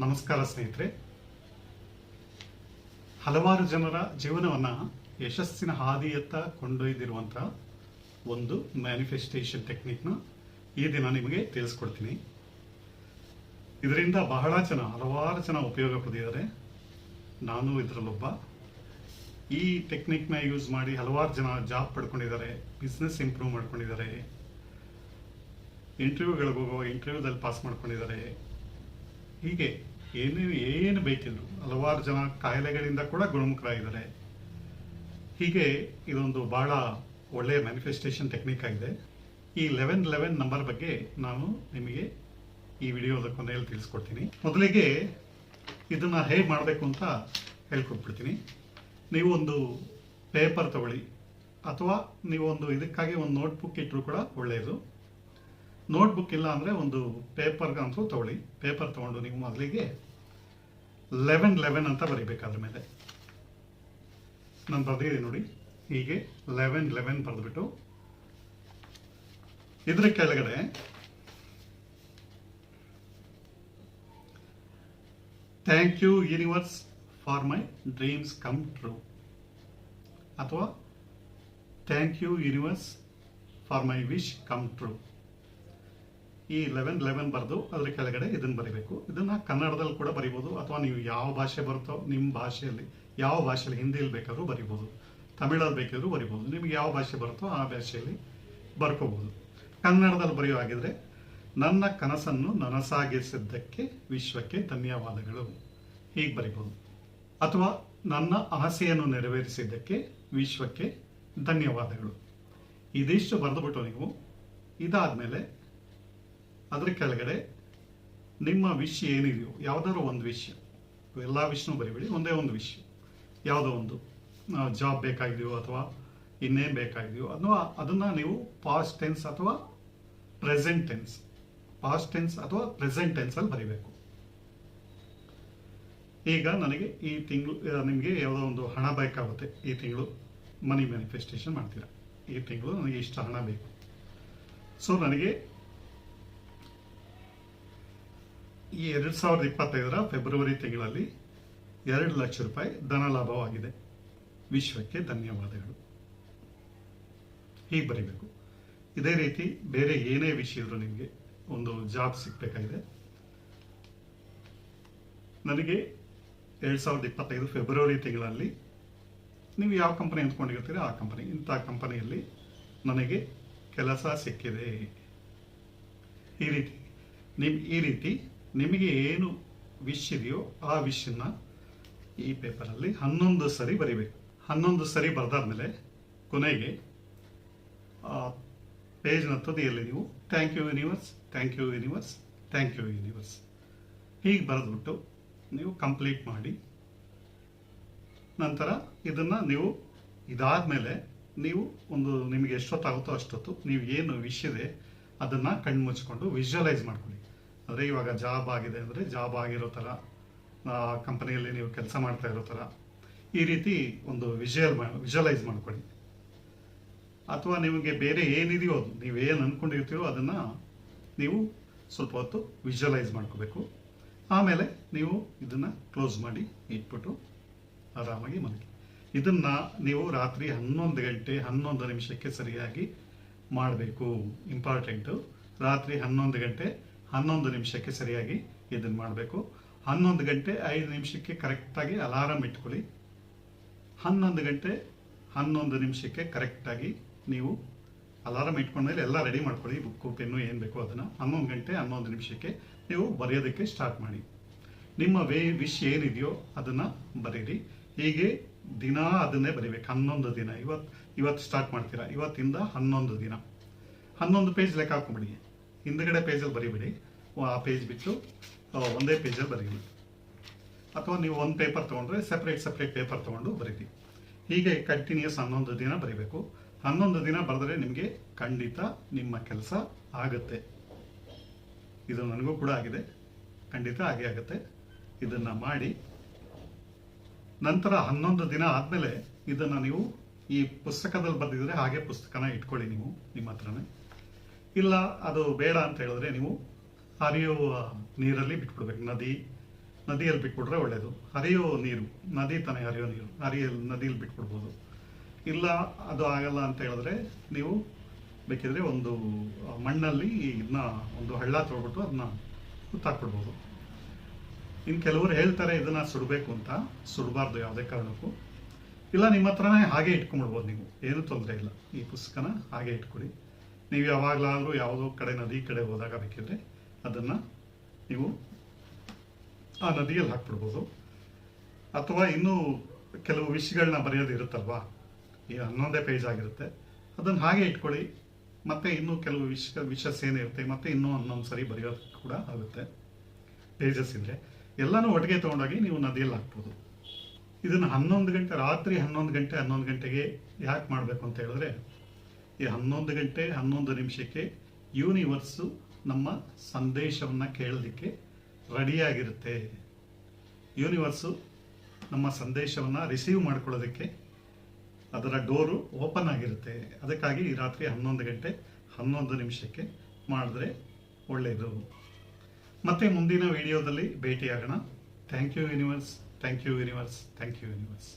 ನಮಸ್ಕಾರ ಸ್ನೇಹಿತರೆ. ಹಲವಾರು ಜನರ ಜೀವನವನ್ನು ಯಶಸ್ಸಿನ ಹಾದಿಯತ್ತ ಕೊಂಡೊಯ್ದಿರುವಂತಹ ಒಂದು ಮ್ಯಾನಿಫೆಸ್ಟೇಷನ್ ಟೆಕ್ನಿಕ್ನ ಈ ದಿನ ನಿಮಗೆ ತಿಳಿಸ್ಕೊಡ್ತೀನಿ. ಇದರಿಂದ ಬಹಳ ಜನ, ಹಲವಾರು ಜನ ಉಪಯೋಗ ಪಡೆದಿದ್ದಾರೆ. ನಾನು ಇದರಲ್ಲೊಬ್ಬ. ಈ ಟೆಕ್ನಿಕ್ನ ಯೂಸ್ ಮಾಡಿ ಹಲವಾರು ಜನ ಜಾಬ್ ಪಡ್ಕೊಂಡಿದ್ದಾರೆ ಬಿಸ್ನೆಸ್ ಇಂಪ್ರೂವ್ ಮಾಡ್ಕೊಂಡಿದ್ದಾರೆ. ಇಂಟರ್ವ್ಯೂಗಳಿಗೆ ಹೋಗುವ ಇಂಟರ್ವ್ಯೂದಲ್ಲಿ ಪಾಸ್ ಮಾಡ್ಕೊಂಡಿದ್ದಾರೆ. ಹೀಗೆ ಏನು ಏನು ಬೇಕಿದ್ರು ಹಲವಾರು ಜನ ಕಾಯಿಲೆಗಳಿಂದ ಕೂಡ ಗುಣಮುಖರಾಗಿದ್ದಾರೆ. ಹೀಗೆ ಇದೊಂದು ಬಹಳ ಒಳ್ಳೆಯ ಮ್ಯಾನಿಫೆಸ್ಟೇಷನ್ ಟೆಕ್ನಿಕ್ ಆಗಿದೆ. ಈ ಲೆವೆನ್ ಲೆವೆನ್ ನಂಬರ್ ಬಗ್ಗೆ ನಾನು ನಿಮಗೆ ಈ ವಿಡಿಯೋದ ಕೊನೆಯಲ್ಲಿ ತಿಳಿಸ್ಕೊಡ್ತೀನಿ. ಮೊದಲಿಗೆ ಇದನ್ನು ಹೇಗೆ ಮಾಡಬೇಕು ಅಂತ ಹೇಳ್ಕೊಟ್ಬಿಡ್ತೀನಿ. ನೀವು ಒಂದು ಪೇಪರ್ ತಗೊಳ್ಳಿ. ಅಥವಾ ನೀವು ಒಂದು ಇದಕ್ಕಾಗಿ ಒಂದು ನೋಟ್ಬುಕ್ ಇಟ್ಟರು ಕೂಡ ಒಳ್ಳೆಯದು. ನೋಟ್ಬುಕ್ ಇಲ್ಲ ಅಂದರೆ ಒಂದು ಪೇಪರ್ ಅಂತೂ ತಗೊಳ್ಳಿ. ಪೇಪರ್ ತೊಗೊಂಡು ನೀವು ಮೊದಲಿಗೆ ಲೆವೆನ್ ಲೆವೆನ್ ಅಂತ ಬರೀಬೇಕು ಅದ್ರ ಮೇಲೆ. ನಾನು ಬರೆದಿದ್ದೀನಿ ನೋಡಿ. ಹೀಗೆ ಲೆವೆನ್ ಲೆವೆನ್ ಬರೆದ್ಬಿಟ್ಟು ಇದ್ರ ಕೆಳಗಡೆ thank you universe for my dreams come true ಅಥವಾ thank you universe for my wish come true ಈ ಲೆವೆನ್ ಲೆವೆನ್ ಬರೆದು ಅದ್ರ ಕೆಳಗಡೆ ಇದನ್ನು ಬರಿಬೇಕು. ಇದನ್ನು ಕನ್ನಡದಲ್ಲಿ ಕೂಡ ಬರಿಬೋದು, ಅಥವಾ ನೀವು ಯಾವ ಭಾಷೆ ಬರುತ್ತೋ ನಿಮ್ಮ ಭಾಷೆಯಲ್ಲಿ, ಯಾವ ಭಾಷೆಯಲ್ಲಿ ಹಿಂದಿಯಲ್ಲಿ ಬೇಕಾದರೂ ಬರಿಬೋದು, ತಮಿಳಲ್ಲಿ ಬೇಕಿದ್ರೂ ಬರಿಬೋದು, ನಿಮಗೆ ಯಾವ ಭಾಷೆ ಬರುತ್ತೋ ಆ ಭಾಷೆಯಲ್ಲಿ ಬರ್ಕೋಬೋದು. ಕನ್ನಡದಲ್ಲಿ ಬರೆಯೋ ಹಾಗಿದ್ರೆ, ನನ್ನ ಕನಸನ್ನು ನನಸಾಗಿಸಿದ್ದಕ್ಕೆ ವಿಶ್ವಕ್ಕೆ ಧನ್ಯವಾದಗಳು. ಹೀಗೆ ಬರಿಬೋದು. ಅಥವಾ, ನನ್ನ ಆಸೆಯನ್ನು ನೆರವೇರಿಸಿದ್ದಕ್ಕೆ ವಿಶ್ವಕ್ಕೆ ಧನ್ಯವಾದಗಳು. ಇದಿಷ್ಟು ಬರೆದುಬಿಟ್ಟು ನೀವು, ಇದಾದ್ಮೇಲೆ ಅದ್ರ ಕೆಳಗಡೆ ನಿಮ್ಮ ವಿಷ್ ಏನಿದೆಯೋ, ಯಾವುದಾದ್ರು ಒಂದು ವಿಷಯ. ಎಲ್ಲ ವಿಷ್ಣು ಬರಿಬೇಡಿ, ಒಂದೇ ಒಂದು ವಿಷಯ. ಯಾವುದೋ ಒಂದು ಜಾಬ್ ಬೇಕಾಗಿದೆಯೋ ಅಥವಾ ಇನ್ನೇನು ಬೇಕಾಗಿದೆಯೋ ಅಥವಾ ಅದನ್ನು ನೀವು ಪಾಸ್ಟ್ ಟೆನ್ಸ್ ಅಥವಾ ಪ್ರೆಸೆಂಟ್ ಟೆನ್ಸ್ ಪಾಸ್ಟ್ ಟೆನ್ಸ್ ಅಥವಾ ಪ್ರೆಸೆಂಟ್ ಟೆನ್ಸಲ್ಲಿ ಬರಿಬೇಕು. ಈಗ ನನಗೆ ಈ ತಿಂಗಳು ನಿಮಗೆ ಯಾವುದೋ ಒಂದು ಹಣ ಬೇಕಾಗುತ್ತೆ ಈ ತಿಂಗಳು ಮನಿ ಮ್ಯಾನಿಫೆಸ್ಟೇಷನ್ ಮಾಡ್ತೀರಾ. ಈ ತಿಂಗಳು ನನಗೆ ಇಷ್ಟು ಹಣ ಬೇಕು. ಸೊ ನನಗೆ ಈ ಎರಡು ಸಾವಿರದ ಇಪ್ಪತ್ತೈದರ ಫೆಬ್ರವರಿ ತಿಂಗಳಲ್ಲಿ ಎರಡು ಲಕ್ಷ ರೂಪಾಯಿ ಧನ ಲಾಭವಾಗಿದೆ. ವಿಶ್ವಕ್ಕೆ ಧನ್ಯವಾದಗಳು. ಹೀಗೆ ಬರೀಬೇಕು. ಇದೇ ರೀತಿ ಬೇರೆ ಏನೇ ವಿಷಯ ಇದ್ರು ನಿಮಗೆ ಒಂದು ಜಾಬ್ ಸಿಗಬೇಕಾಗಿದೆ. ನನಗೆ ಎರಡು ಸಾವಿರದ ಇಪ್ಪತ್ತೈದು ಫೆಬ್ರವರಿ ತಿಂಗಳಲ್ಲಿ ನೀವು ಯಾವ ಕಂಪನಿ ಅಂದ್ಕೊಂಡಿರ್ತೀರಿ ಆ ಕಂಪನಿ, ಇಂಥ ಕಂಪನಿಯಲ್ಲಿ ನನಗೆ ಕೆಲಸ ಸಿಕ್ಕಿದೆ. ಈ ರೀತಿ, ನಿಮ್ ಈ ರೀತಿ ನಿಮಗೆ ಏನು ವಿಶ್ ಇದೆಯೋ ಆ ವಿಷನ್ನ ಈ ಪೇಪರಲ್ಲಿ ಹನ್ನೊಂದು ಸರಿ ಬರಿಬೇಕು. ಹನ್ನೊಂದು ಸರಿ ಬರೆದಾದ್ಮೇಲೆ ಕೊನೆಗೆ ಪೇಜ್ನ ತುದಿಯಲ್ಲಿ ನೀವು? Thank you universe thank you universe thank you universe ಹೀಗೆ ಬರೆದ್ಬಿಟ್ಟು ನೀವು ಕಂಪ್ಲೀಟ್ ಮಾಡಿ, ನಂತರ ಇದನ್ನು ನೀವು ಇದಾದ್ಮೇಲೆ ನೀವು ಒಂದು ನಿಮಗೆ ಎಷ್ಟೊತ್ತಾಗುತ್ತೋ ಅಷ್ಟೊತ್ತು ನೀವು ಏನು ವಿಷ್ ಇದೆ ಅದನ್ನು ಕಣ್ಣು ಮುಚ್ಕೊಂಡು ವಿಜುವಲೈಸ್ ಮಾಡ್ಕೊಳ್ಳಿ. ಅಂದರೆ ಇವಾಗ ಜಾಬ್ ಆಗಿದೆ ಅಂದರೆ ಜಾಬ್ ಆಗಿರೋ ಥರ ಕಂಪನಿಯಲ್ಲಿ ನೀವು ಕೆಲಸ ಮಾಡ್ತಾ ಇರೋ ಥರ, ಈ ರೀತಿ ಒಂದು ವಿಜುವಲ್ ವಿಜುವಲೈಸ್ ಮಾಡ್ಕೊಳ್ಳಿ. ಅಥವಾ ನಿಮಗೆ ಬೇರೆ ಏನಿದೆಯೋ ಅದು, ನೀವು ಏನು ಅಂದ್ಕೊಂಡಿರ್ತೀರೋ ಅದನ್ನು ನೀವು ಸ್ವಲ್ಪ ಹೊತ್ತು ವಿಜುವಲೈಸ್ ಮಾಡ್ಕೋಬೇಕು. ಆಮೇಲೆ ನೀವು ಇದನ್ನು ಕ್ಲೋಸ್ ಮಾಡಿ, ಇಟ್ಬಿಟ್ಟು ಆರಾಮಾಗಿ ಮಲಗಿ. ಇದನ್ನ ನೀವು ರಾತ್ರಿ ಹನ್ನೊಂದು ಗಂಟೆ, ಹನ್ನೊಂದು ನಿಮಿಷಕ್ಕೆ ಸರಿಯಾಗಿ ಮಾಡಬೇಕು. ಇಂಪಾರ್ಟೆಂಟು ರಾತ್ರಿ ಹನ್ನೊಂದು ಗಂಟೆ ಹನ್ನೊಂದು ನಿಮಿಷಕ್ಕೆ ಸರಿಯಾಗಿ ಇದನ್ನು ಮಾಡಬೇಕು. ಹನ್ನೊಂದು ಗಂಟೆ ಐದು ನಿಮಿಷಕ್ಕೆ ಕರೆಕ್ಟಾಗಿ ಅಲಾರಾಮ್ ಇಟ್ಕೊಳ್ಳಿ. ಹನ್ನೊಂದು ಗಂಟೆ ಹನ್ನೊಂದು ನಿಮಿಷಕ್ಕೆ ಕರೆಕ್ಟಾಗಿ ನೀವು ಅಲಾರಂ ಇಟ್ಕೊಂಡ್ಮೇಲೆ ಎಲ್ಲ ರೆಡಿ ಮಾಡ್ಕೊಳ್ಳಿ. ಬುಕ್ಕು ಪೆನ್ನು ಏನು ಬೇಕೋ ಅದನ್ನು. ಹನ್ನೊಂದು ಗಂಟೆ ಹನ್ನೊಂದು ನಿಮಿಷಕ್ಕೆ ನೀವು ಬರೆಯೋದಕ್ಕೆ ಸ್ಟಾರ್ಟ್ ಮಾಡಿ. ನಿಮ್ಮ ವೇ ವಿಶ್ ಏನಿದೆಯೋ ಅದನ್ನು ಬರೀರಿ. ಹೀಗೆ ದಿನ ಅದನ್ನೇ ಬರಿಬೇಕು. ಹನ್ನೊಂದು ದಿನ. ಇವತ್ತು ಇವತ್ತು ಸ್ಟಾರ್ಟ್ ಮಾಡ್ತೀರಾ? ಇವತ್ತಿಂದ ಹನ್ನೊಂದು ದಿನ. ಹನ್ನೊಂದು ಪೇಜ್ ಲೆಕ್ಕ ಹಾಕೊಂಬಿಡಿ ಹಿಂದ್ಗಡೆ ಪೇಜಲ್ಲಿ ಬರಿಬಿಡಿ. ಆ ಪೇಜ್ ಬಿಟ್ಟು ಒಂದೇ ಪೇಜಲ್ಲಿ ಬರೀಬಿಡಿ. ಅಥವಾ ನೀವು ಒಂದು ಪೇಪರ್ ತೊಗೊಂಡ್ರೆ ಸಪ್ರೇಟ್ ಸಪ್ರೇಟ್ ಪೇಪರ್ ತೊಗೊಂಡು ಬರೀರಿ. ಹೀಗೆ ಕಂಟಿನ್ಯೂಸ್ ಹನ್ನೊಂದು ದಿನ ಬರೀಬೇಕು. ಹನ್ನೊಂದು ದಿನ ಬರೆದ್ರೆ ನಿಮಗೆ ಖಂಡಿತ ನಿಮ್ಮ ಕೆಲಸ ಆಗುತ್ತೆ. ಇದು ನನಗೂ ಕೂಡ ಆಗಿದೆ. ಖಂಡಿತ ಹಾಗೆ ಆಗುತ್ತೆ. ಇದನ್ನ ಮಾಡಿ, ನಂತರ ಹನ್ನೊಂದು ದಿನ ಆದಮೇಲೆ ಇದನ್ನ ನೀವು ಈ ಪುಸ್ತಕದಲ್ಲಿ ಬರೆದಿದ್ರೆ ಹಾಗೆ ಪುಸ್ತಕನ ಇಟ್ಕೊಳ್ಳಿ ನೀವು, ನಿಮ್ಮ ಹತ್ರನೇ. ಇಲ್ಲ, ಅದು ಬೇಡ ಅಂತ ಹೇಳಿದ್ರೆ ನೀವು ಹರಿಯುವ ನೀರಲ್ಲಿ ಬಿಟ್ಬಿಡ್ಬೇಕು. ನದಿ, ನದಿಯಲ್ಲಿ ಬಿಟ್ಬಿಟ್ರೆ ಒಳ್ಳೇದು. ಹರಿಯೋ ನೀರು, ನದಿ ತಾನೇ ಹರಿಯೋ ನೀರು. ಹರಿಯಲ್ಲಿ ನದಿಯಲ್ಲಿ ಬಿಟ್ಬಿಡ್ಬೋದು. ಇಲ್ಲ, ಅದು ಆಗಲ್ಲ ಅಂತ ಹೇಳಿದ್ರೆ ನೀವು ಬೇಕಿದ್ರೆ ಒಂದು ಮಣ್ಣಲ್ಲಿ ಇದನ್ನ ಒಂದು ಹಳ್ಳ ತೊಗೊಬಿಟ್ಟು ಅದನ್ನ ಹುತ್ತಾಕ್ಬಿಡ್ಬೋದು. ಇನ್ನು ಕೆಲವರು ಹೇಳ್ತಾರೆ ಇದನ್ನ ಸುಡಬೇಕು ಅಂತ. ಸುಡಬಾರ್ದು ಯಾವುದೇ ಕಾರಣಕ್ಕೂ. ಇಲ್ಲ, ನಿಮ್ಮ ಹತ್ರನೇ ಹಾಗೆ ಇಟ್ಕೊಂಡ್ಬಿಡ್ಬೋದು ನೀವು. ಏನೂ ತೊಂದರೆ ಇಲ್ಲ. ಈ ಪುಸ್ತಕನ ಹಾಗೆ ಇಟ್ಕೊಳ್ಳಿ ನೀವು ಯಾವಾಗಲಾದರೂ ಯಾವುದೋ ಕಡೆ ನದಿ ಕಡೆ ಹೋದಾಗ ಬೇಕಿದ್ರೆ ಅದನ್ನು ನೀವು ಆ ನದಿಯಲ್ಲಿ ಹಾಕ್ಬಿಡ್ಬೋದು. ಅಥವಾ ಇನ್ನೂ ಕೆಲವು ವಿಷಯಗಳನ್ನ ಬರೆಯೋದು ಇರುತ್ತಲ್ವಾ? ಈ ಹನ್ನೊಂದೇ ಪೇಜ್ ಆಗಿರುತ್ತೆ. ಅದನ್ನು ಹಾಗೆ ಇಟ್ಕೊಳ್ಳಿ. ಮತ್ತೆ ಇನ್ನೂ ಕೆಲವು ವಿಷ ವಿಷಸ್ ಏನಿರುತ್ತೆ ಮತ್ತೆ ಇನ್ನೂ ಹನ್ನೊಂದು ಸರಿ ಬರೆಯೋದು ಕೂಡ ಆಗುತ್ತೆ. ಪೇಜಸ್ ಇದ್ರೆ ಎಲ್ಲನೂ ಒಟ್ಟಿಗೆ ತೊಗೊಂಡೋಗಿ ನೀವು ನದಿಯಲ್ಲಿ ಹಾಕ್ಬೋದು. ಇದನ್ನು ಹನ್ನೊಂದು ಗಂಟೆ, ರಾತ್ರಿ ಹನ್ನೊಂದು ಗಂಟೆ, ಹನ್ನೊಂದು ಗಂಟೆಗೆ ಯಾಕೆ ಮಾಡಬೇಕು ಅಂತ ಹೇಳಿದ್ರೆ ಈ ಹನ್ನೊಂದು ಗಂಟೆ, ಹನ್ನೊಂದು ನಿಮಿಷಕ್ಕೆ ಯೂನಿವರ್ಸು ನಮ್ಮ ಸಂದೇಶವನ್ನು ಕೇಳಲಿಕ್ಕೆ ರೆಡಿಯಾಗಿರುತ್ತೆ ಯೂನಿವರ್ಸು ನಮ್ಮ ಸಂದೇಶವನ್ನು ರಿಸೀವ್ ಮಾಡ್ಕೊಳ್ಳೋದಕ್ಕೆ ಅದರ ಡೋರು ಓಪನ್ ಆಗಿರುತ್ತೆ. ಅದಕ್ಕಾಗಿ ಈ ರಾತ್ರಿ ಹನ್ನೊಂದು ಗಂಟೆ, ಹನ್ನೊಂದು ನಿಮಿಷಕ್ಕೆ ಮಾಡಿದ್ರೆ ಒಳ್ಳೆಯದು ಮತ್ತೆ ಮುಂದಿನ ವಿಡಿಯೋದಲ್ಲಿ ಭೇಟಿಯಾಗೋಣ. Thank you universe thank you universe thank you universe